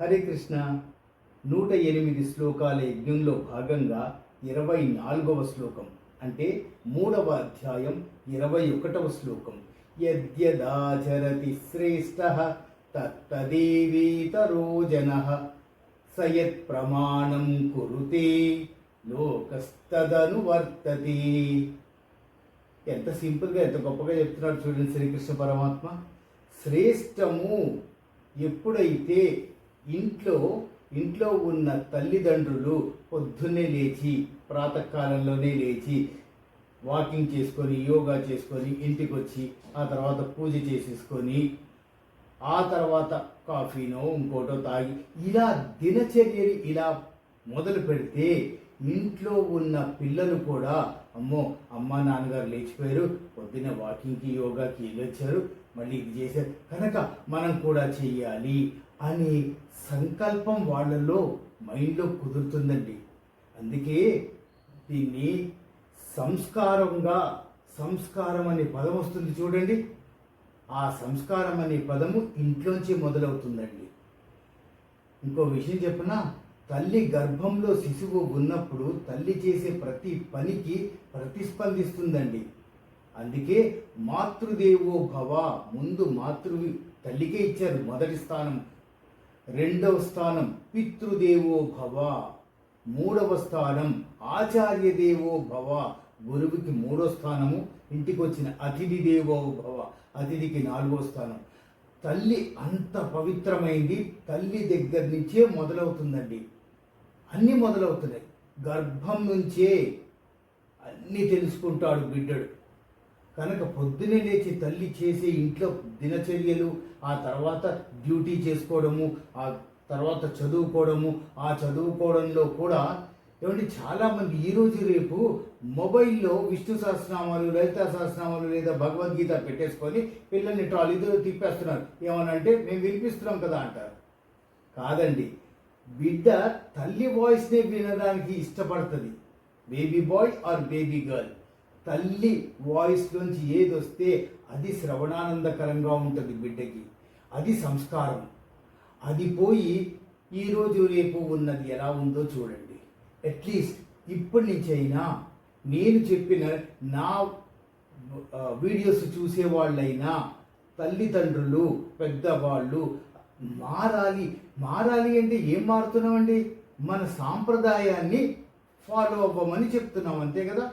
హరే కృష్ణ నూట ఎనిమిది శ్లోకాల యజ్ఞంలో భాగంగా ఇరవై నాలుగవ శ్లోకం అంటే మూడవ అధ్యాయం ఇరవై ఒకటవ శ్లోకం. యద్యదాచరతి శ్రేష్ఠ తత్తదేవీతరో జన సయత్ ప్రమాణం కురుతే లోకస్తదనువర్తతి ఎంత సింపుల్గా ఎంత గొప్పగా చెప్తున్నాడు చూడండి శ్రీకృష్ణ పరమాత్మ. శ్రేష్టము ఎప్పుడైతే ఇంట్లో ఇంట్లో ఉన్న తల్లిదండ్రులు పొద్దున్నే లేచి ప్రాతకాలంలోనే లేచి వాకింగ్ చేసుకొని యోగా చేసుకొని ఇంటికి వచ్చి ఆ తర్వాత పూజ చేసేసుకొని ఆ తర్వాత కాఫీనో ఇంకోటో తాగి ఇలా దినచర్యని ఇలా మొదలు పెడితే ఇంట్లో ఉన్న పిల్లలు కూడా అమ్మో అమ్మ నాన్నగారు లేచిపోయారు పొద్దున్న వాకింగ్కి యోగాకి వెళ్ళొచ్చారు మళ్ళీ ఇది చేశారు. కనుక మనం కూడా చెయ్యాలి. అనే సంకల్పం వాళ్ళలో మైండ్లో కుదురుతుందండి. అందుకే దీన్ని సంస్కారంగా సంస్కారం అనే పదం వస్తుంది చూడండి. ఆ సంస్కారం అనే పదము ఇంట్లోంచి మొదలవుతుందండి. ఇంకో విషయం చెప్పిన? తల్లి గర్భంలో శిశువు ఉన్నప్పుడు తల్లి చేసే ప్రతి పనికి ప్రతిస్పందిస్తుందండి. అందుకే మాతృదేవో భవ ముందు మాతృ తల్లికే ఇచ్చారు మొదటి స్థానం. రెండవ స్థానం పితృదేవో భవ. మూడవ స్థానం ఆచార్య దేవో భవ. గురువుకి మూడో స్థానము ఇంటికి వచ్చిన అతిథి దేవో భవ. అతిథికి నాలుగో స్థానం. తల్లి అంత పవిత్రమైంది తల్లి దగ్గర నుంచే మొదలవుతుందండి. అన్నీ మొదలవుతున్నాయి. గర్భం నుంచే అన్నీ తెలుసుకుంటాడు బిడ్డడు. కనుక పొద్దునే లేచి తల్లి చేసే ఇంట్లో దినచర్యలు ఆ తర్వాత డ్యూటీ చేసుకోవడము ఆ తర్వాత చదువుకోవడము ఆ చదువుకోవడంలో కూడా ఏమంటే చాలామంది ఈరోజు రేపు మొబైల్లో విష్ణు సహస్రనామాలు లలిత సహస్రనామాలు లేదా భగవద్గీత పెట్టేసుకొని పిల్లల్ని ట్రాలీతో తిప్పేస్తున్నారు. ఏమనంటే మేము వినిపిస్తున్నాం కదా అంటారు. కాదండి. బిడ్డ తల్లి వాయిస్నే వినడానికి ఇష్టపడుతుంది. Baby boy or baby girl. తల్లి వాయిస్లోంచి ఏది వస్తే అది శ్రవణానందకరంగా ఉంటుంది బిడ్డకి. అది సంస్కారం. అది పోయి ఈరోజు రేపు ఉన్నది ఎలా ఉందో చూడండి. అట్లీస్ట్ ఇప్పటి నుంచి అయినా నేను చెప్పిన నా వీడియోస్ చూసేవాళ్ళైనా తల్లిదండ్రులు పెద్దవాళ్ళు మారాలి. మారాలి అంటే ఏం మారుతున్నామండి? మన సాంప్రదాయాన్ని ఫాలో అవ్వమని చెప్తున్నాం అంతే కదా?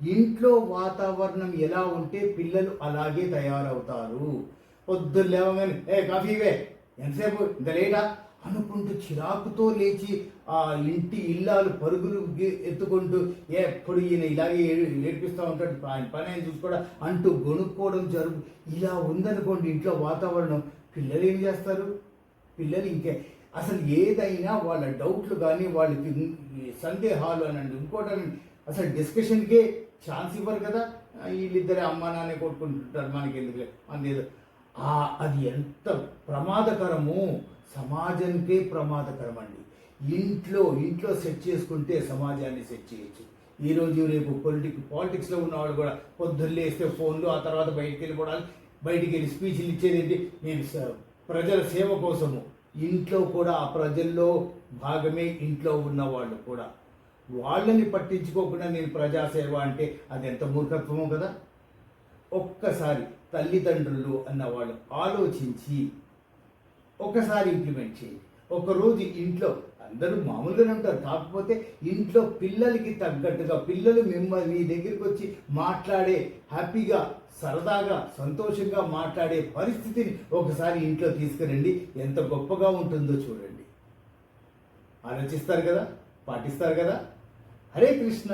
ఇంట్లో వాతావరణం ఎలా ఉంటే పిల్లలు అలాగే తయారవుతారు? పొద్దున్న లేవగానే ఏ కాఫీ ఇవే ఎంతసేపు? ఇంత లేటా? అనుకుంటూ చిరాకుతో లేచి ఆ ఇంటి ఇల్లాలు పరుగులు ఎత్తుకుంటూ ఎప్పుడు ఈయన ఇలాగే ఏ- ఏడిపిస్తూ ఉంటాడు ఆయన పని ఆయన చూసుకోవడం అంటూ గొనుక్కోవడం జరుగు ఇలా ఉందనుకోండి ఇంట్లో వాతావరణం. పిల్లలు ఏం చేస్తారు? పిల్లలు ఇంకే అసలు ఏదైనా వాళ్ళ డౌట్లు కానీ వాళ్ళకి సందేహాలు అనండి ఇంకోటి అసలు డిస్కషన్కే ఛాన్స్ ఇవ్వరు కదా. వీళ్ళిద్దరే అమ్మ నాన్నే కొట్టుకుంటుంటారు. మనకి ఎందుకు అనేది ఆ అది ఎంత ప్రమాదకరము సమాజానికే ప్రమాదకరం అండి ఇంట్లో ఇంట్లో సెట్ చేసుకుంటే సమాజాన్ని సెట్ చేయొచ్చు. ఈ రోజు రేపు పొలిటిక్ పాలిటిక్స్లో ఉన్నవాళ్ళు కూడా పొద్దున్న లేస్తే ఫోన్లు ఆ తర్వాత బయటికి వెళ్ళిపోవడాలు బయటికి వెళ్ళి స్పీచ్లు ఇచ్చేది ఏంటి? నేను ప్రజల సేవ కోసము. ఇంట్లో కూడా ఆ ప్రజల్లో భాగమే ఇంట్లో ఉన్న వాళ్ళు కూడా. వాళ్ళని పట్టించుకోకుండా నేను ప్రజాసేవ అంటే అది ఎంత మూర్ఖత్వమో కదా? ఒక్కసారి తల్లిదండ్రులు అన్న వాళ్ళు ఆలోచించి ఒకసారి ఇంప్లిమెంట్ చేయండి ఒకరోజు ఇంట్లో అందరూ మామూలుగానే ఉంటారు. కాకపోతే ఇంట్లో పిల్లలకి తగ్గట్టుగా పిల్లలు మిమ్మల్ని మీ దగ్గరికి వచ్చి మాట్లాడే హ్యాపీగా సరదాగా సంతోషంగా మాట్లాడే పరిస్థితిని ఒకసారి ఇంట్లో తీసుకురండి. ఎంత గొప్పగా ఉంటుందో చూడండి. ఆలోచిస్తారు కదా? పాటిస్తారు కదా? హరే కృష్ణ